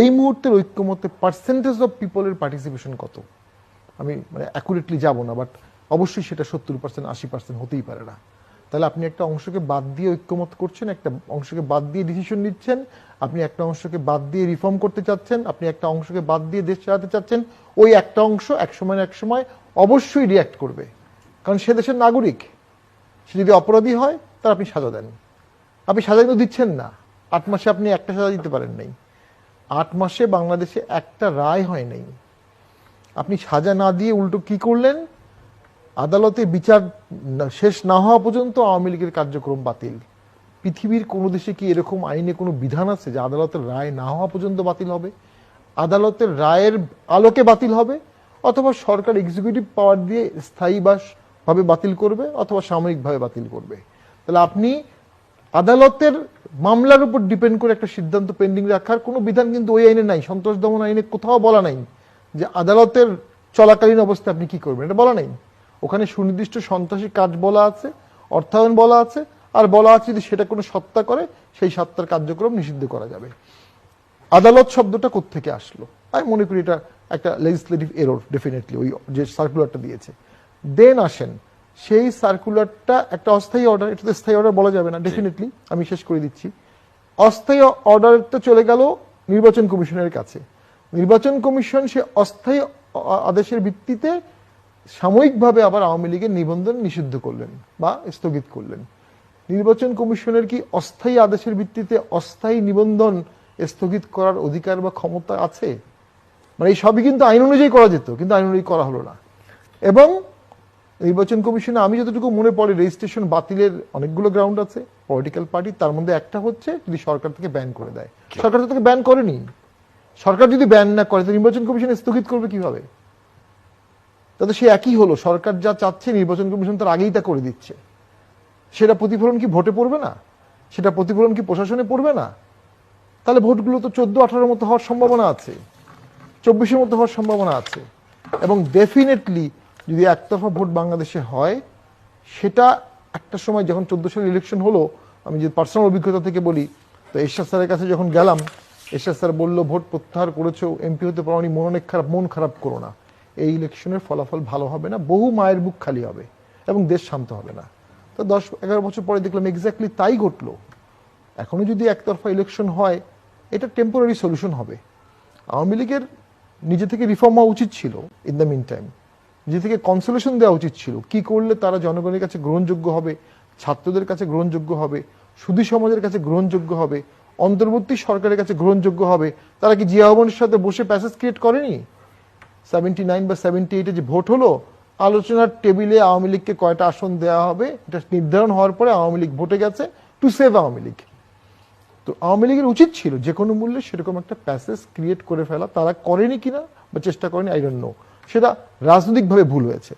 এই মুহূর্তের ঐক্যমতে পার্সেন্টেজ অফ পিপলের পার্টিসিপেশন কত? আমি মানে অ্যাকুরেটলি যাব না বাট অবশ্যই সেটা সত্তর পার্সেন্ট আশি পার্সেন্ট হতেই পারে না। তাহলে আপনি একটা অংশকে বাদ দিয়ে ঐক্যমত করছেন, একটা অংশকে বাদ দিয়ে ডিসিশন নিচ্ছেন, আপনি একটা অংশকে বাদ দিয়ে রিফর্ম করতে চাচ্ছেন, আপনি একটা অংশকে বাদ দিয়ে দেশ চালাতে চাচ্ছেন, ওই একটা অংশ এক সময় এক সময় অবশ্যই রিয়াক্ট করবে। কারণ সে দেশের নাগরিক, সে যদি অপরাধী হয়, তার আপনি সাজা দেন। আপনি সাজা কিন্তু দিচ্ছেন না। আট মাসে আপনি একটা সাজা দিতে পারেন নাই। আট মাসে বাংলাদেশে একটা রায় হয় নাই। আপনি সাজা না দিয়ে উল্টো কি করলেন? আদালতে বিচার শেষ না হওয়া পর্যন্ত আওয়ামী লীগের কার্যক্রম বাতিল। পৃথিবীর কোনো দেশে কি এরকম আইনে কোনো বিধান আছে যে আদালতের রায় না হওয়া পর্যন্ত বাতিল হবে? আদালতের রায়ের আলোকে বাতিল হবে? অথবা সরকার এক্সিকিউটিভ পাওয়ার দিয়ে স্থায়ী ভাবে বাতিল করবে? অথবা সাময়িকভাবে বাতিল করবে? তাহলে আপনি আদালতের মামলার উপর ডিপেন্ড করে একটা সিদ্ধান্ত পেন্ডিং রাখার কোনো বিধান কিন্তু ওই আইনে নাই। সন্ত্রাস দমন আইনে কোথাও বলা নাই যে আদালতের চলাকালীন অবস্থায় আপনি কি করবেন, এটা বলা নাই। ওখানে সুনির্দিষ্ট সন্ত্রাসী কাজ বলা আছে, অর্থায়ন বলা আছে, আর বলা আছে যদি সেটা কোনো সত্তা করে, সেই সত্তার কার্যক্রম নিষিদ্ধ করা যাবে। আদালত শব্দটা কোত্থেকে আসলো? আমি মনে করি এটা একটা লেজিসলেটিভ এরর ডেফিনেটলি ওই যে সার্কুলারটা দিয়েছে। দেন আসেন সেই সার্কুলারটা একটা অস্থায়ী অর্ডার এটা তো স্থায়ী অর্ডার বলা যাবে না ডেফিনেটলি আমি শেষ করে দিচ্ছি। অস্থায়ী অর্ডারটা চলে গেল নির্বাচন কমিশনের কাছে। নির্বাচন কমিশন সে অস্থায়ী আদেশের ভিত্তিতে সাময়িকভাবে আবার আওয়ামী লীগের নিবন্ধন নিষিদ্ধ করলেন বা স্থগিত করলেন। নির্বাচন কমিশনের কি অস্থায়ী আদেশের ভিত্তিতে অস্থায়ী নিবন্ধন স্থগিত করার অধিকার বা ক্ষমতা আছে? মানে এই সবই কিন্তু আইন অনুযায়ী করা যেত কিন্তু আইন অনুযায়ী করা হলো না। এবং নির্বাচন কমিশনে আমি যতটুকু মনে পড়ে রেজিস্ট্রেশন বাতিলের অনেকগুলো গ্রাউন্ড আছে পলিটিক্যাল পার্টি তার মধ্যে একটা হচ্ছে যদি সরকার থেকে ব্যান করে দেয়। সরকার তো তাকে ব্যান করেনি। সরকার যদি ব্যান না করে তো নির্বাচন কমিশন স্থগিত করবে কীভাবে? তাতে সে একই হলো। সরকার যা চাচ্ছে নির্বাচন কমিশন তার আগেই তা করে দিচ্ছে। সেটা প্রতিফলন কি ভোটে পড়বে না? সেটা প্রতিফলন কি প্রশাসনে পড়বে না? তাহলে ভোটগুলো তো চোদ্দ আঠারোর মতো হওয়ার সম্ভাবনা আছে চব্বিশের মতো হওয়ার সম্ভাবনা আছে। এবং ডেফিনেটলি যদি একতরফা ভোট বাংলাদেশে হয়, সেটা একটা সময় যখন চোদ্দ সালের ইলেকশন হলো, আমি যদি পার্সোনাল অভিজ্ঞতা থেকে বলি, তো এরশাদ স্যারের কাছে যখন গেলাম, এরশাদ স্যার বলল, ভোট প্রত্যাহার করেছ এমপি হতে পারোনি, মন অনেক খারাপ, মন খারাপ করো না। এই ইলেকশনের ফলাফল ভালো হবে না, বহু মায়ের বুক খালি হবে এবং দেশ শান্ত হবে না। তো দশ, এগারো বছর পরে দেখলাম এক্স্যাক্টলি তাই ঘটলো। এখনও যদি একতরফা ইলেকশন হয়, এটা টেম্পোরারি সলিউশন হবে। আওয়ামী লীগের নিজে থেকে রিফর্ম হওয়া উচিত ছিল ইন দ্য মিন টাইম নিজে থেকে কনসোলেশন দেওয়া উচিত ছিল। কি করলে তারা জনগণের কাছে গ্রহণযোগ্য হবে, ছাত্রদের কাছে গ্রহণযোগ্য হবে, সুধী সমাজের কাছে গ্রহণযোগ্য হবে, অন্তর্বর্তী সরকারের কাছে গ্রহণযোগ্য হবে, তারা কি জিয়া সাথে বসে প্যাসেজ ক্রিয়েট করেনি? সেভেন্টি নাইন বা সেভেন্টি এইটে যে ভোট হলো, আলোচনার টেবিলে আওয়ামী লীগকে কয়টা আসন দেওয়া হবে, এটা নির্ধারণ হওয়ার পরে আওয়ামী লীগ ভোটে গেছে টু সেভ আওয়ামী লীগ। তো আওয়ামী লীগের উচিত ছিল যে কোনো মূল্যে সেরকম একটা প্যাসেজ ক্রিয়েট করে ফেলা। তারা করেনি কিনা বা চেষ্টা করেনি আই নো সেটা রাজনৈতিকভাবে ভুল হয়েছে।